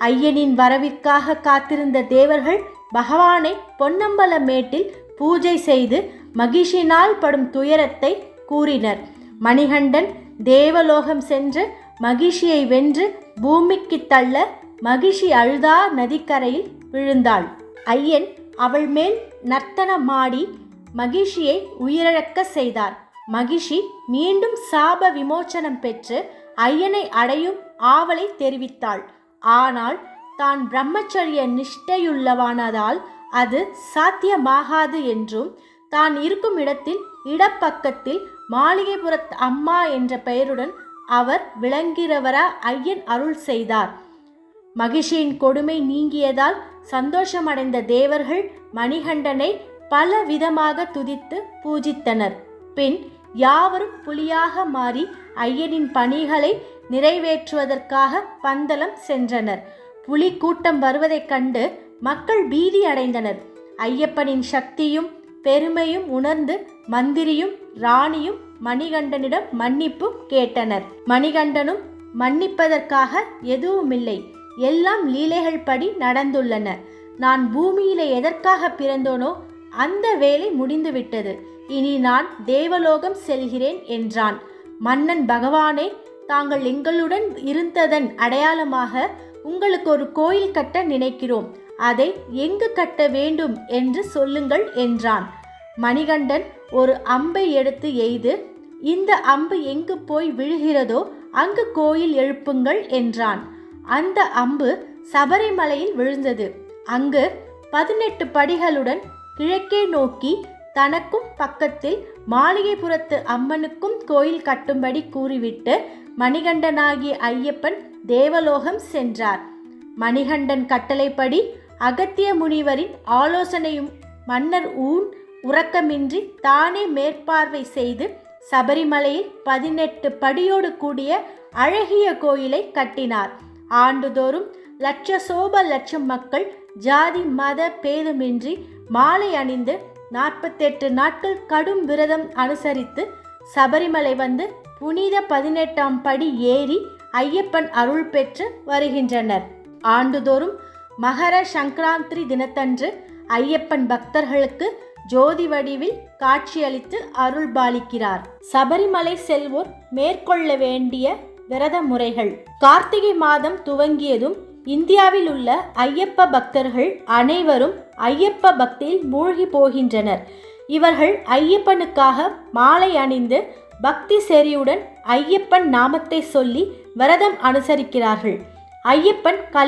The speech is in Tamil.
ஐயனின் வரவிற்காக காத்திருந்த தேவர்கள் பகவானை பொன்னம்பலமேட்டில் பூஜை செய்து மகிஷினால் படும் துயரத்தை கூறினர். மணிகண்டன் தேவலோகம் சென்று மகிஷியை வென்று பூமிக்கு தள்ள மகிஷி அழுதா நதிக்கரையில் விழுந்தாள். ஐயன் அவள் மேல் நர்த்தனமாடி மகிஷியை உயிரிழக்க செய்தார். மகிஷி மீண்டும் சாப விமோச்சனம் பெற்று ஐயனை அடையும் ஆவலை தெரிவித்தாள். ஆனால் தான் பிரம்மச்சரிய நிஷ்டையுள்ளவானதால் அது சாத்தியமாகாது என்றும் தான் இருக்கும் இடத்தில் இடப்பக்கத்தில் மாளிகைபுரத் அம்மா என்ற பெயருடன் அவர் விளங்கிறவரா ஐயன் அருள் செய்தார். மகிஷியின் கொடுமை நீங்கியதால் சந்தோஷமடைந்த தேவர்கள் மணிகண்டனை பல விதமாக துதித்து பூஜித்தனர். பின் யாவரும் புலியாக மாறி ஐயனின் பணிகளை நிறைவேற்றுவதற்காக பந்தளம் சென்றனர். புலி கூட்டம் வருவதைக் கண்டு மக்கள் பீதி அடைந்தனர். ஐயப்பனின் சக்தியும் பெருமையும் உணர்ந்து மந்திரியும் ராணியும் மணிகண்டனிடம் மன்னிப்பு கேட்டனர். மணிகண்டனும் மன்னிப்பதற்காக எதுவுமில்லை. எல்லாம் லீலைகள் படி நடந்துள்ளன. நான் பூமியில எதற்காக பிறந்தோனோ அந்த வேலை முடிந்துவிட்டது. இனி நான் தேவலோகம் செல்கிறேன் என்றான். மன்னன் பகவானே தாங்கள் எங்களுடன் இருந்ததன் அடையாளமாக உங்களுக்கு ஒரு கோயில் கட்ட நினைக்கிறோம். அதை எங்கு கட்ட வேண்டும் என்று சொல்லுங்கள் என்றான். மணிகண்டன் ஒரு அம்பை எடுத்து எய்து இந்த அம்பு எங்கு போய் விழுகிறதோ அங்கு கோயில் எழுப்புங்கள் என்றான். அந்த அம்பு சபரிமலையில் விழுந்தது. அங்கு பதினெட்டு படிகளுடன் கிழக்கே நோக்கி தனக்கும் பக்கத்தில் மாளிகைபுரத்து அம்மனுக்கும் கோயில் கட்டும்படி கூறிவிட்டு மணிகண்டனாகிய ஐயப்பன் தேவலோகம் சென்றார். மணிகண்டன் கட்டளைப்படி அகத்திய முனிவரின் ஆலோசனையும் மன்னர் ஊன் உறக்கமின்றி தானே மேற்பார்வை செய்து சபரிமலையில் பதினெட்டு படியோடு கூடிய அழகிய கோயிலை கட்டினார். ஆண்டுதோறும் லட்ச சோப லட்சம் மக்கள் ஜாதி மத பேதமின்றி மாலை அணிந்து நாற்பத்தெட்டு நாட்கள் கடும் விரதம் அனுசரித்து சபரிமலை வந்து புனித பதினெட்டாம் படி ஏறி ஐயப்பன் அருள் பெற்று வருகின்றனர். ஆண்டுதோறும் மகர சங்கராந்திரி தினத்தன்று ஐயப்பன் பக்தர்களுக்கு ஜோதி வடிவில் காட்சியளித்து அருள் பாலிக்கிறார். சபரிமலை செல்வோர் மேற்கொள்ள வேண்டிய விரத முறைகள். கார்த்திகை மாதம் துவங்கியதும் இந்தியாவில் உள்ள ஐயப்ப பக்தர்கள் அனைவரும் ஐயப்ப பக்தியில் மூழ்கி போகின்றனர். இவர்கள் ஐயப்பனுக்காக மாலை அணிந்து பக்தி செறியுடன் ஐயப்பன் நாமத்தை சொல்லி விரதம் அனுசரிக்கிறார்கள். ஐயப்பன் கலி